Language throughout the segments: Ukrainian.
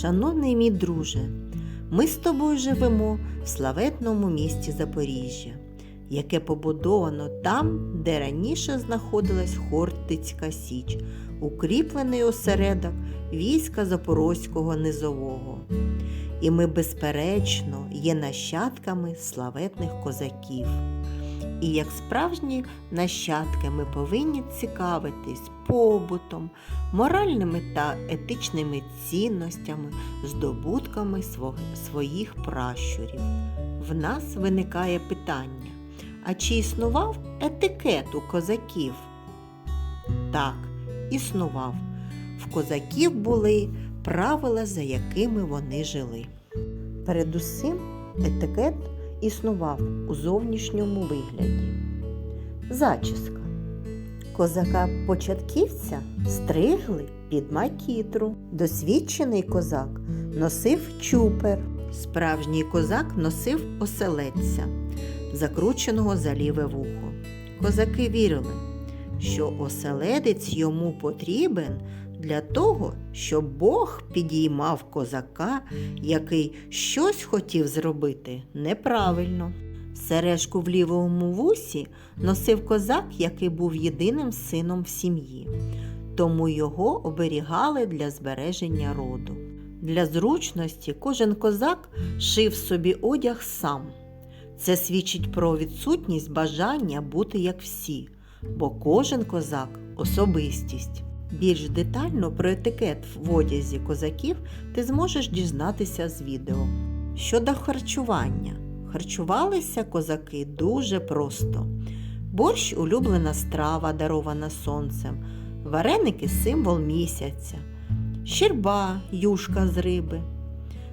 Шановний мій друже, ми з тобою живемо в славетному місті Запоріжжя, яке побудовано там, де раніше знаходилась Хортицька Січ, укріплений осередок війська Запорозького низового. І ми, безперечно, є нащадками славетних козаків. І як справжні нащадки ми повинні цікавитись побутом, моральними та етичними цінностями, здобутками своїх пращурів. В нас виникає питання: а чи існував етикет у козаків? Так, існував. В козаків були правила, за якими вони жили. Передусім, етикет існував у зовнішньому вигляді. Зачіска. Козака-початківця стригли під макітру. Досвідчений козак носив чупер. Справжній козак носив оселедця, закрученого за ліве вухо. Козаки вірили, що оселедець йому потрібен для того, щоб Бог підіймав козака, який щось хотів зробити неправильно. Сережку в лівому вусі носив козак, який був єдиним сином в сім'ї, тому його оберігали для збереження роду. Для зручності кожен козак шив собі одяг сам. Це свідчить про відсутність бажання бути як всі, бо кожен козак особистість. Більш детально про етикет в одязі козаків ти зможеш дізнатися з відео. Щодо харчування. Харчувалися козаки дуже просто. Борщ улюблена страва, дарована сонцем, вареники символ місяця, щерба, юшка з риби.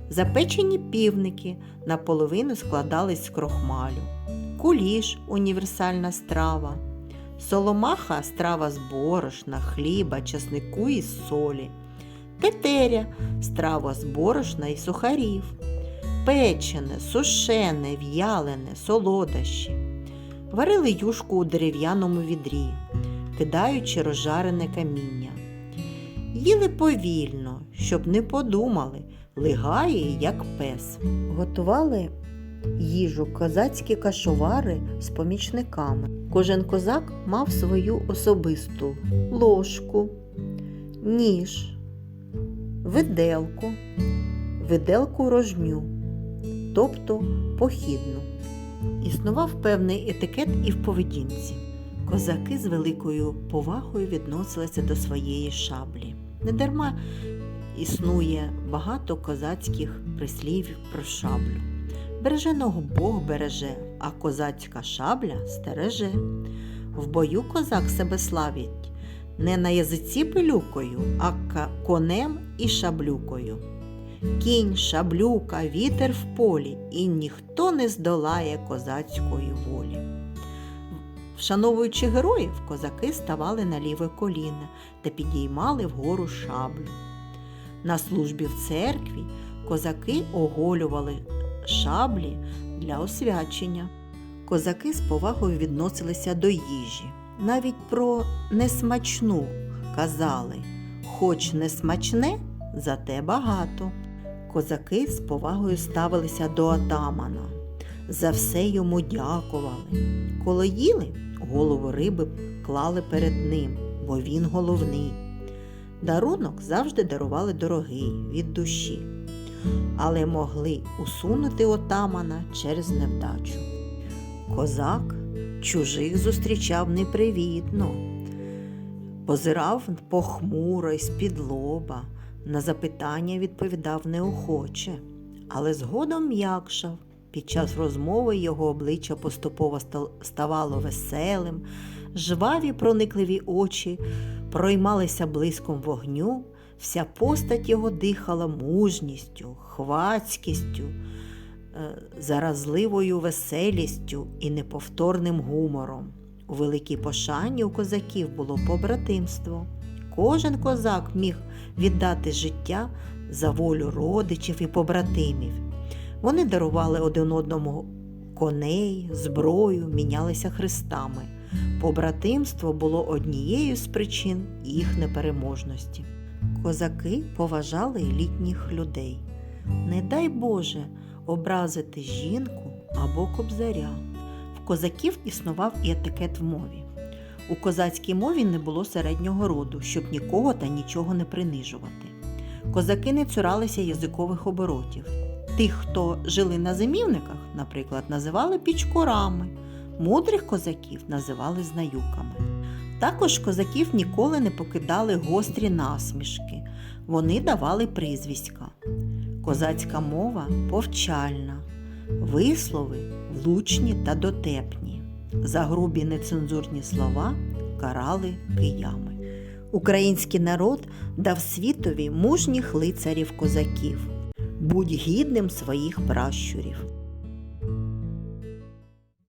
Запечені півники наполовину складались з крохмалю, куліш універсальна страва, соломаха страва з борошна, хліба, часнику і солі, тетеря страва з борошна і сухарів печене, сушене, в'ялене, солодощі. Варили юшку у дерев'яному відрі, кидаючи розжарене каміння. Їли повільно, щоб не подумали, лигає, як пес. Готували їжу козацькі кашовари з помічниками. Кожен козак мав свою особисту ложку, ніж, виделку, виделку рожню тобто похідну. Існував певний етикет і в поведінці. Козаки з великою повагою відносилися до своєї шаблі. Недарма існує багато козацьких прислівів про шаблю. Береженого Бог береже, а козацька шабля стереже. В бою козак себе славить не на язиці пилюкою, а конем і шаблюкою. Кінь, шаблюка, вітер в полі, і ніхто не здолає козацької волі. Вшановуючи героїв, козаки ставали на ліве коліно та підіймали вгору шаблю. На службі в церкві козаки оголювали шаблі для освячення. Козаки з повагою відносилися до їжі. Навіть про несмачну казали, хоч не смачне, зате багато. Козаки з повагою ставилися до атамана. За все йому дякували. Коли їли, голову риби клали перед ним, бо він головний. Дарунок завжди дарували дорогий від душі, але могли усунути отамана через невдачу. Козак чужих зустрічав непривітно, позирав похмуро й з-під лоба. На запитання відповідав неохоче, але згодом м'якшав. Під час розмови його обличчя поступово ставало веселим, жваві проникливі очі проймалися блиском вогню, вся постать його дихала мужністю, хвацькістю, е, заразливою веселістю і неповторним гумором. У великій пошані у козаків було побратимство. Кожен козак міг віддати життя за волю родичів і побратимів. Вони дарували один одному коней, зброю, мінялися хрестами. Побратимство було однією з причин їх непереможності. Козаки поважали літніх людей. Не дай Боже образити жінку або кобзаря. В козаків існував і етикет в мові. У козацькій мові не було середнього роду, щоб нікого та нічого не принижувати. Козаки не цуралися язикових оборотів. Тих, хто жили на зимівниках, наприклад, називали пічкорами, мудрих козаків називали знаюками. Також козаків ніколи не покидали гострі насмішки, вони давали прізвиська. Козацька мова повчальна, вислови влучні та дотепні. За грубі нецензурні слова карали киями. Український народ дав світові мужніх лицарів козаків. Будь гідним своїх пращурів.